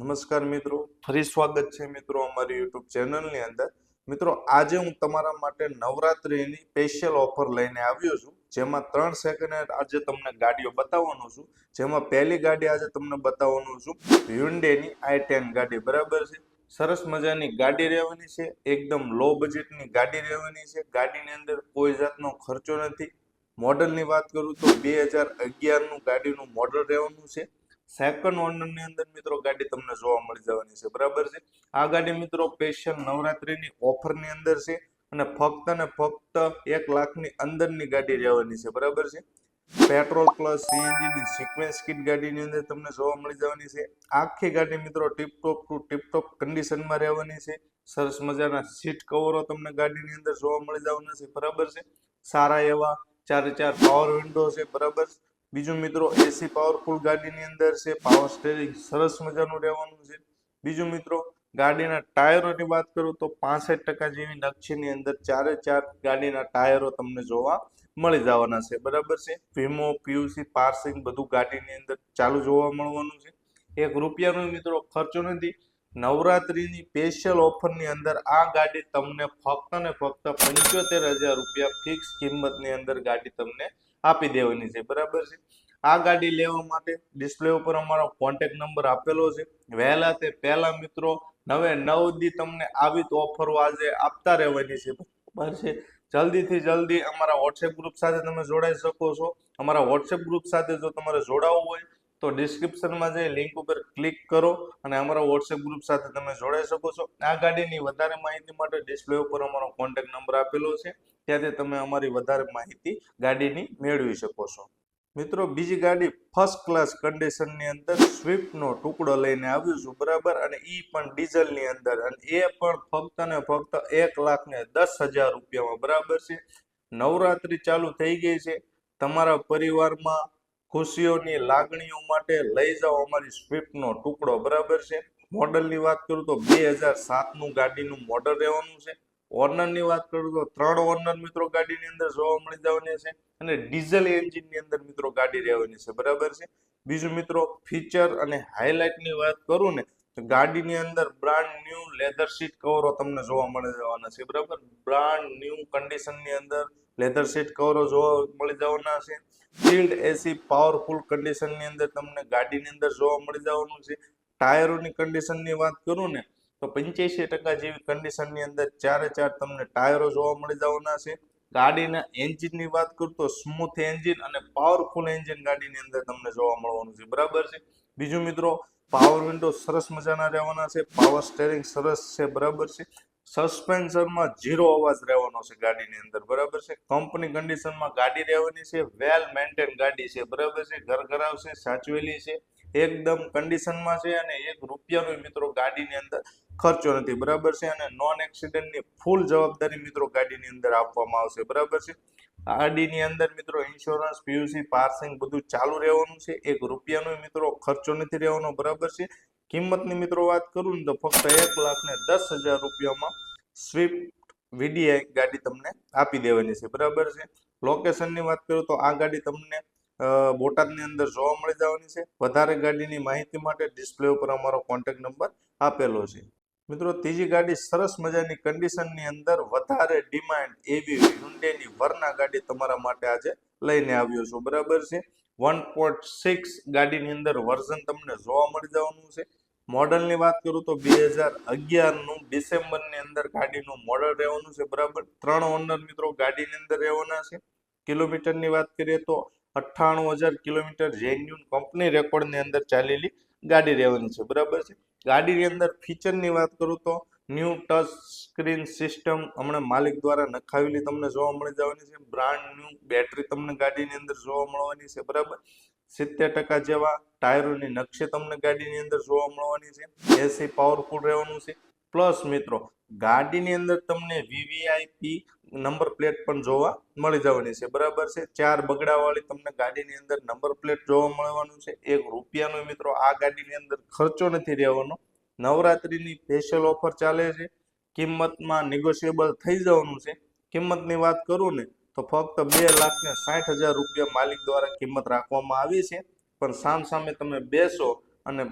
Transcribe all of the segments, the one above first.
નમસ્કાર મિત્રો. ફરી સ્વાગત છે મિત્રો અમારી યુટ્યુબ ચેનલની અંદર. મિત્રો, આજે હું તમારા માટે નવરાત્રિની સ્પેશિયલ ઓફર લઈને આવ્યો છું. જેમાં ત્રણ સેકન્ડ આજે તમને ગાડીઓ બતાવવાનું છું. જેમાં પહેલી ગાડી આજે તમને બતાવવાનું છું. હ્યુન્ડેની આઈ ટેન ગાડી, બરાબર છે? સરસ મજાની ગાડી રહેવાની છે. એકદમ લો બજેટની ગાડી રહેવાની છે. ગાડીની અંદર કોઈ જાતનો ખર્ચો નથી. મોડલની વાત કરું તો બે હજાર અગિયારનું ગાડીનું મોડલ રહેવાનું છે. સેકન્ડ ઓનરની અંદર મિત્રો ગાડી તમને જોવા મળી જવાની છે. બરાબર છે? આ ગાડી મિત્રો સ્પેશિયલ નવરાત્રીની ઓફરની અંદર છે અને ફક્ત ને ફક્ત એક લાખની અંદરની ગાડી રહેવાની છે. બરાબર છે? પેટ્રોલ પ્લસ સીએનજીની સિક્વેન્સ કિટ ગાડીની અંદર તમને જોવા મળી જવાની છે. આખી ગાડી મિત્રો ટીપટોપ ટુ ટીપટોપ કન્ડિશનમાં રહેવાની છે. સરસ મજાના સીટ કવરો તમને ગાડીની અંદર જોવા મળી જવાના છે. બરાબર છે? સારા એવા ચારે ચાર પાવર વિન્ડો છે. બરાબર છે? બીજું મિત્રો એસી પાવરફુલ ગાડીની અંદર છે પાવર સ્ટેરિંગ સરસ મજાનું રહેવાનું છે. બીજું મિત્રો, ગાડીના ટાયરોની વાત કરું તો પાસઠ ટકા જેવી નકશીની અંદર ચારે ચાર ગાડીના ટાયરો તમને જોવા મળી જવાના છે. બરાબર છે? વીમો પીયુસી પાર્સિંગ બધું ગાડીની અંદર ચાલુ જોવા મળવાનું છે. એક રૂપિયાનો મિત્રો ખર્ચો નથી, નવરાત્રીની સ્પેશિયલ ઓફરની અંદર આ ગાડી તમને ફક્ત ને ફક્ત પંચોતેર હજાર રૂપિયા ફિક્સ કિંમતની અંદર ગાડી તમને આપી દેવાની છે, બરાબર છે? આ ગાડી લેવા માટે ડિસ્પ્લે ઉપર અમારો કોન્ટેક્ટ નંબર આપેલો છે. વહેલા તે પહેલા મિત્રો, નવે નવ દી તમને આવી જ ઓફરો આજે આપતા રહેવાની છે, બરાબર છે? જલ્દીથી જલ્દી અમારા વોટ્સએપ ગ્રુપ સાથે તમે જોડાઈ શકો છો. અમારા વોટ્સએપ ગ્રુપ સાથે જો તમારે જોડાવવું હોય તો ડિસ્ક્રિપ્શનમાં જઈ લિંક ઉપર ક્લિક કરો અને અમારા વોટ્સએપ ગ્રુપ સાથે તમે જોડાઈ શકો છો. આ ગાડીની વધારે માહિતી માટે ડિસ્પ્લે ઉપર અમારો કોન્ટેક્ટ નંબર આપેલો છે. ત્યાંથી તમે અમારી વધારે માહિતી ગાડીની મેળવી શકો છો. મિત્રો, બીજી ગાડી ફર્સ્ટ ક્લાસ કન્ડિશનની અંદર સ્વિફ્ટનો ટુકડો લઈને આવ્યું છું, બરાબર? અને એ પણ ડીઝલની અંદર. અને એ પણ ફક્ત ને ફક્ત એક લાખ ને દસ હજાર રૂપિયામાં, બરાબર છે? નવરાત્રી ચાલુ થઈ ગઈ છે. તમારા પરિવારમાં ખુશીઓની લાગણીઓ માટે લઈ જાઓ અમારી સ્વિફ્ટનો ટુકડો. બરાબર છે? મોડલની વાત કરું તો બે હજાર સાતનું ગાડીનું મોડલ રહેવાનું છે. ઓનરની વાત કરું તો ત્રણ ઓનર મિત્રો ગાડીની અંદર જોવા મળી જવાની છે અને ડીઝલ એન્જિનની અંદર મિત્રો ગાડી રહેવાની છે. બરાબર છે? બીજું મિત્રો ફીચર અને હાઇલાઇટની વાત કરું ને ગાડીની અંદર બ્રાન્ડ ન્યુ લેધર સીટ કવરો તમને જોવા મળી જવાના છે, બરાબર? બ્રાન્ડ ન્યુ કન્ડિશનની અંદર લેધર સીટ કવરો જોવા મળી જવાના છે. ફિલ્ડ એસી પાવરફુલ કન્ડિશનની અંદર તમને ગાડીની અંદર જોવા મળી જવાનું છે. ટાયરોની કન્ડિશનની વાત કરું ને, તો પંચ્યાસી ટકા જેવી કન્ડિશનની અંદર ચારે ચાર તમને ટાયરો જોવા મળી જવાના છે. ગાડીના એન્જિનની વાત કરું તો સ્મૂથ એન્જિન અને પાવરફુલ એન્જિન ગાડીની અંદર તમને જોવા મળવાનું છે, બરાબર છે? બીજું મિત્રો પાવર વિન્ડો સરસ મજાના રહેવાના છે. પાવર સ્ટેરિંગ સરસ છે, બરાબર છે. સસ્પેન્શનમાં ઝીરો અવાજ રહેવાનો છે ગાડીની અંદર, બરાબર છે. કંપની કન્ડિશનમાં ગાડી રહેવાની છે વેલ મેન્ટેન ગાડી છે, બરાબર છે. ઘર ઘર છે, સાચવેલી છે. એકદમ કન્ડિશનમાં છે અને એક રૂપિયાનો મિત્રો ગાડીની અંદર ખર્ચો નથી. બરાબર છે? અને નોન એક્સિડન્ટની ફૂલ જવાબદારી મિત્રો ગાડીની અંદર આપવામાં આવશે. બરાબર છે? ગાડીની અંદર મિત્રો ઇન્સ્યોરન્સ પીયુસી પાર્સિંગ બધું ચાલુ રહેવાનું છે. એક રૂપિયાનો મિત્રો ખર્ચો નથી રહેવાનો. બરાબર છે? કિંમતની મિત્રો વાત કરું ને તો ફક્ત એક લાખ ને દસ હજાર રૂપિયામાં સ્વિફ્ટ વીડીઆઈ ગાડી તમને આપી દેવાની છે. બરાબર છે? લોકેશનની વાત કરું તો આ ગાડી તમને બોટાદની અંદર જોવા મળી જવાની છે. વધારે ગાડીની માહિતી માટે ડિસ્પ્લે ઉપર અમારો કોન્ટેક્ટ નંબર આપેલો છે. મિત્રો, ત્રીજી ગાડી સરસ મજાની કન્ડિશનની અંદર વધારે ડિમાન્ડ એવી હ્યુન્ડેની વરના ગાડી તમારા માટે આજે લઈને આવ્યો છું. બરાબર છે? વન પોઈન્ટ સિક્સ ગાડીની અંદર વર્ઝન તમને જોવા મળી જવાનું છે. મોડલની વાત કરું તો બે હજાર અગિયારનું ડિસેમ્બરની અંદર ગાડીનું મોડલ રહેવાનું છે. બરાબર? ત્રણ ઓનર મિત્રો ગાડીની અંદર રહેવાના છે. કિલોમીટરની વાત કરીએ તો અઠ્ઠાણું હજાર કિલોમીટર જેન્યુન કંપની રેકોર્ડની અંદર ચાલેલી ગાડી રહેવાની છે. બરાબર છે? ગાડીની અંદર ફીચરની વાત કરું તો ન્યૂ ટચ સ્ક્રીન સિસ્ટમ હમણાં માલિક દ્વારા નખાવેલી તમને જોવા મળી જવાની છે. બ્રાન્ડ ન્યૂ બેટરી તમને ગાડીની અંદર જોવા મળવાની છે. બરાબર? સિત્તેર ટકા જેવા ટાયરોની નકશી તમને ગાડીની અંદર જોવા મળવાની છે. એસી પાવરફુલ રહેવાનું છે. પ્લસ મિત્રો, ગાડીની અંદર તમને વીવીઆઈપી નંબર પ્લેટ પણ જોવા મળી જવાની છે. બરાબર છે? ચાર બગડાવાળી તમને ગાડીની અંદર નંબર પ્લેટ જોવા મળવાનું છે. એક રૂપિયાનો મિત્રો, આ ગાડીની અંદર ખર્ચો નથી રહેવાનો. નવરાત્રિની સ્પેશિયલ ઓફર ચાલે છે. કિંમતમાં નેગોશિયેબલ થઈ જવાનું છે. કિંમતની વાત કરું ને, તો ફક્ત બે લાખ ને સાઠ હજાર રૂપિયા માલિક દ્વારા કિંમત રાખવામાં આવી છે. પણ સામ સામે તમે બેસો અને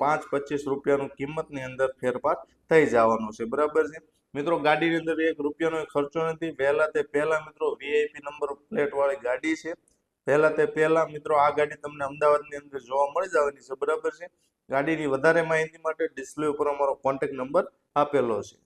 પાંચ, પચીસ રૂપિયાનું કિંમતની અંદર ફેરફાર થઈ જવાનો છે. બરાબર છે? મિત્રો, ગાડીની અંદર એક રૂપિયાનો ખર્ચો નથી. વહેલા તે પહેલા મિત્રો વીઆઈપી નંબર પ્લેટ વાળી ગાડી છે. પહેલા તે પહેલા મિત્રો આ ગાડી તમને અમદાવાદની અંદર જોવા મળી જવાની છે. બરાબર છે? ગાડીની વધારે માહિતી માટે ડિસ્પ્લે ઉપર અમારો કોન્ટેક્ટ નંબર આપેલો છે.